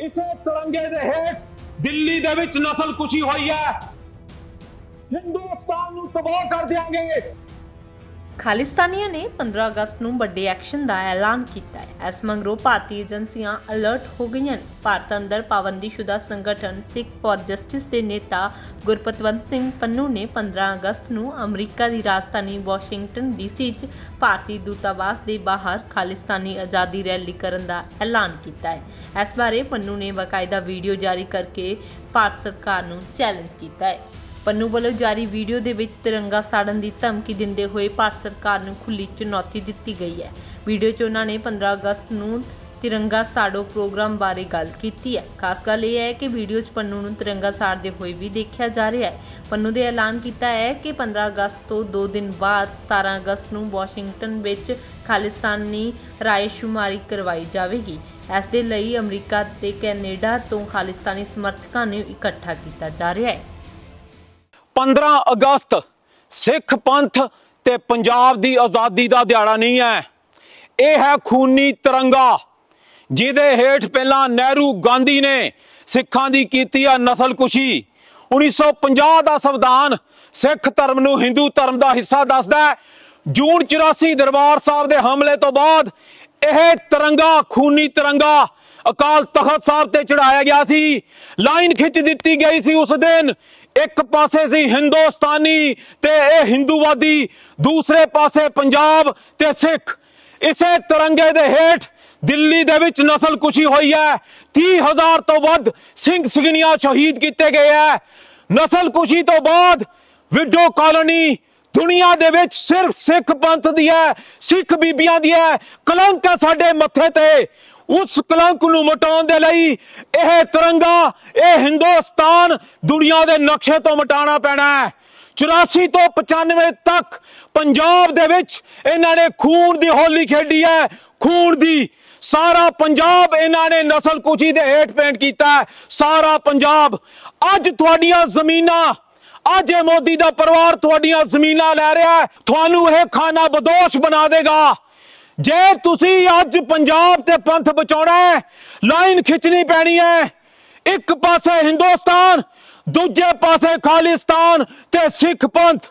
ਇਸੇ ਤਿਰੰਗੇ ਦੇ ਹੇਠ ਦਿੱਲੀ ਦੇ ਵਿੱਚ ਨਸਲ ਕੁਸ਼ੀ ਹੋਈ ਹੈ। ਹਿੰਦੁਸਤਾਨ ਨੂੰ ਤਬਾਹ ਕਰ ਦਿਆਂਗੇ। ਖਾਲਿਸਤਾਨੀਆਂ ਨੇ 15 ਅਗਸਤ ਨੂੰ ਵੱਡੇ ਐਕਸ਼ਨ ਦਾ ਐਲਾਨ ਕੀਤਾ ਹੈ। ਇਸ ਮੰਗਰੋਂ ਭਾਰਤੀ ਏਜੰਸੀਆਂ ਅਲਰਟ ਹੋ ਗਈਆਂ ਨੇ। ਭਾਰਤ ਅੰਦਰ ਪਾਬੰਦੀਸ਼ੁਦਾ ਸੰਗਠਨ ਸਿੱਖ ਫਾਰ ਜਸਟਿਸ ਦੇ ਨੇਤਾ ਗੁਰਪਤਵੰਤ ਸਿੰਘ ਪੰਨੂ ਨੇ 15 ਅਗਸਤ ਨੂੰ ਅਮਰੀਕਾ ਦੀ ਰਾਜਧਾਨੀ ਵਾਸ਼ਿੰਗਟਨ ਡੀਸੀ 'ਚ ਭਾਰਤੀ ਦੂਤਾਵਾਸ ਦੇ ਬਾਹਰ ਖਾਲਿਸਤਾਨੀ ਆਜ਼ਾਦੀ ਰੈਲੀ ਕਰਨ ਦਾ ਐਲਾਨ ਕੀਤਾ ਹੈ। ਇਸ ਬਾਰੇ ਪੰਨੂ ਨੇ ਬਕਾਇਦਾ ਵੀਡੀਓ ਜਾਰੀ ਕਰਕੇ ਭਾਰਤ ਸਰਕਾਰ ਨੂੰ ਚੈਲੰਜ ਕੀਤਾ ਹੈ। ਪੰਨੂ ਵੱਲੋਂ ਜਾਰੀ ਵੀਡੀਓ ਦੇ ਵਿੱਚ ਤਿਰੰਗਾ ਸਾੜਨ ਦੀ ਧਮਕੀ ਦਿੰਦੇ ਹੋਏ ਭਾਰਤ ਸਰਕਾਰ ਨੂੰ ਖੁੱਲੀ ਚੁਣੌਤੀ ਦਿੱਤੀ ਗਈ ਹੈ। ਵੀਡੀਓ 'ਚ ਉਹਨਾਂ ਨੇ 15 ਅਗਸਤ ਨੂੰ ਤਿਰੰਗਾ ਸਾੜੋ ਪ੍ਰੋਗਰਾਮ ਬਾਰੇ ਗੱਲ ਕੀਤੀ ਹੈ। ਖਾਸ ਗੱਲ ਇਹ ਹੈ ਕਿ ਵੀਡੀਓ 'ਚ ਪੰਨੂ ਨੂੰ ਤਿਰੰਗਾ ਸਾੜਦੇ ਹੋਏ ਵੀ ਦੇਖਿਆ ਜਾ ਰਿਹਾ ਹੈ। ਪੰਨੂ ਦੇ ਐਲਾਨ ਕੀਤਾ ਹੈ ਕਿ 15 ਅਗਸਤ ਤੋਂ 2 ਦਿਨ ਬਾਅਦ 17 ਅਗਸਤ ਨੂੰ ਵਾਸ਼ਿੰਗਟਨ ਵਿੱਚ ਖਾਲਿਸਤਾਨੀ ਰਾਏਸ਼ੁਮਾਰੀ ਕਰਵਾਈ ਜਾਵੇਗੀ। ਇਸ ਦੇ ਲਈ ਅਮਰੀਕਾ ਤੇ ਕੈਨੇਡਾ ਤੋਂ ਖਾਲਿਸਤਾਨੀ ਸਮਰਥਕਾਂ ਨੂੰ ਇਕੱਠਾ ਕੀਤਾ ਜਾ ਰਿਹਾ ਹੈ। 15 ਅਗਸਤ ਸਿੱਖ ਪੰਥ ਤੇ ਪੰਜਾਬ ਦੀ ਆਜ਼ਾਦੀ ਦਾ ਦਿਹਾੜਾ ਨਹੀਂ ਹੈ। ਇਹ ਹੈ ਖੂਨੀ ਤਿਰੰਗਾ, ਜਿਹਦੇ ਹੇਠ ਪਹਿਲਾਂ ਨਹਿਰੂ ਗਾਂਧੀ ਨੇ ਸਿੱਖਾਂ ਦੀ ਕੀਤੀ ਆ ਨਸਲਕੁਸ਼ੀ। 1950 ਦਾ ਸੰਵਿਧਾਨ ਸਿੱਖ ਧਰਮ ਨੂੰ ਹਿੰਦੂ ਧਰਮ ਦਾ ਹਿੱਸਾ ਦੱਸਦਾ ਹੈ। ਜੂਨ 84 ਦਰਬਾਰ ਸਾਹਿਬ ਦੇ ਹਮਲੇ ਤੋਂ ਬਾਅਦ ਇਹ ਤਿਰੰਗਾ, ਖੂਨੀ ਤਿਰੰਗਾ ਅਕਾਲ ਤਖਤ ਸਾਹਿਬ ਤੇ ਚੜਾਇਆ ਗਿਆ ਸੀ। ਲਾਈਨ ਖਿੱਚ ਦਿੱਤੀ ਗਈ ਸੀ ਉਸ ਦਿਨ। ਇੱਕ ਪਾਸੇ ਸੀ ਹਿੰਦੁਸਤਾਨੀ ਤੇ ਇਹ ਹਿੰਦੂਵਾਦੀ, ਦੂਸਰੇ ਪਾਸੇ ਪੰਜਾਬ ਤੇ ਸਿੱਖ। ਇਸੇ ਤਿਰੰਗੇ ਦੇ ਹੇਠ ਦਿੱਲੀ ਦੇ ਵਿੱਚ ਨਸਲ ਕੁਸ਼ੀ ਹੋਈ ਹੈ। 30000 ਤੋਂ ਵੱਧ ਸਿੰਘ ਸਿੰਘਣੀਆਂ ਸ਼ਹੀਦ ਕੀਤੇ ਗਏ ਹੈ। ਨਸਲ ਕੁਸ਼ੀ ਤੋਂ ਬਾਅਦ ਵਿਡੋ ਕਾਲੋਨੀ ਦੁਨੀਆ ਦੇ ਵਿੱਚ ਸਿਰਫ ਸਿੱਖ ਪੰਥ ਦੀ ਹੈ, ਸਿੱਖ ਬੀਬੀਆਂ ਦੀ ਹੈ। ਕਲੰਕ ਹੈ ਸਾਡੇ ਮੱਥੇ ਤੇ। ਉਸ ਕਲੰਕ ਨੂੰ ਮਿਟਾਉਣ ਦੇ ਲਈ ਇਹ ਤਿਰੰਗਾ, ਇਹ ਹਿੰਦੁਸਤਾਨ ਦੁਨੀਆ ਦੇ ਨਕਸ਼ੇ ਤੋਂ ਮਿਟਾਉਣਾ ਪੈਣਾ ਹੈ। 84 ਤੋਂ 95 ਤੱਕ ਪੰਜਾਬ ਦੇ ਵਿੱਚ ਇਹਨਾਂ ਨੇ ਖੂਨ ਦੀ ਹੋਲੀ ਖੇਡੀ ਹੈ। ਖੂਨ ਦੀ ਸਾਰਾ ਪੰਜਾਬ ਇਹਨਾਂ ਨੇ ਨਸਲ ਕੁਚੀ ਦੇ ਹੇਠ ਪੇਂਟ ਕੀਤਾ ਹੈ। ਸਾਰਾ ਪੰਜਾਬ, ਅੱਜ ਤੁਹਾਡੀਆਂ ਜ਼ਮੀਨਾਂ, ਅੱਜ ਇਹ ਮੋਦੀ ਦਾ ਪਰਿਵਾਰ ਤੁਹਾਡੀਆਂ ਜ਼ਮੀਨਾਂ ਲੈ ਰਿਹਾ ਤੁਹਾਨੂੰ ਇਹ ਖਾਨਾ ਬਦੋਸ਼ ਬਣਾ ਦੇਗਾ। ਜੇ ਤੁਸੀਂ ਅੱਜ ਪੰਜਾਬ ਤੇ ਪੰਥ ਬਚਾਉਣਾ ਹੈ ਲਾਈਨ ਖਿੱਚਣੀ ਪੈਣੀ ਹੈ। ਇੱਕ ਪਾਸੇ ਹਿੰਦੁਸਤਾਨ ਦੂਜੇ ਪਾਸੇ ਖਾਲਿਸਤਾਨ ਤੇ ਸਿੱਖ ਪੰਥ।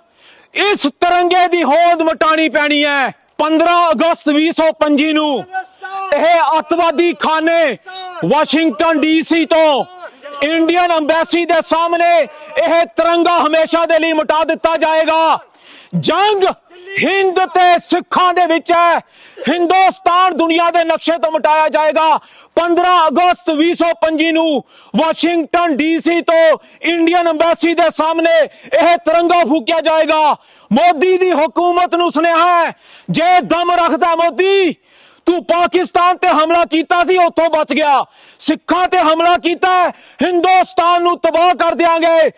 ਇਸ ਤਿਰੰਗੇ ਦੀ ਹੋਂਦ ਮਟਾਣੀ ਪੈਣੀ ਹੈ 15 ਅਗਸਤ 2025 ਨੂੰ। ਇਹ ਅੱਤਵਾਦੀ ਖਾਨੇ ਵਾਸ਼ਿੰਗਟਨ ਡੀਸੀ ਤੋਂ ਇੰਡੀਅਨ ਐਮਬੈਸੀ ਦੇ ਸਾਹਮਣੇ ਇਹ ਤਿਰੰਗਾ ਹਮੇਸ਼ਾ ਦੇ ਲਈ ਮਿਟਾ ਦਿੱਤਾ ਜਾਏਗਾ। ਜੰਗ ਹਿੰਦ ਤੇ ਸਿੱਖਾਂ ਦੇ ਵਿੱਚ ਹੈ ਹਿੰਦੁਸਤਾਨ ਦੁਨੀਆ ਦੇ ਨਕਸ਼ੇ ਤੋਂ ਮਿਟਾਇਆ ਜਾਏਗਾ। 15 ਅਗਸਤ 2025 ਨੂੰ ਵਾਸ਼ਿੰਗਟਨ ਡੀਸੀ ਤੋਂ ਇੰਡੀਅਨ ਐਮਬੈਸੀ ਦੇ ਸਾਹਮਣੇ ਇਹ ਤਿਰੰਗਾ ਫੂਕਿਆ ਜਾਏਗਾ। ਮੋਦੀ ਦੀ ਹਕੂਮਤ ਨੂੰ ਸੁਨੇਹਾ ਹੈ, ਜੇ ਦਮ ਰੱਖਦਾ ਮੋਦੀ, ਤੂੰ ਪਾਕਿਸਤਾਨ ਤੇ ਹਮਲਾ ਕੀਤਾ ਸੀ, ਉੱਥੋਂ ਬਚ ਗਿਆ। ਸਿੱਖਾਂ ਤੇ ਹਮਲਾ ਕੀਤਾ, ਹਿੰਦੁਸਤਾਨ ਨੂੰ ਤਬਾਹ ਕਰ ਦਿਆਂਗੇ।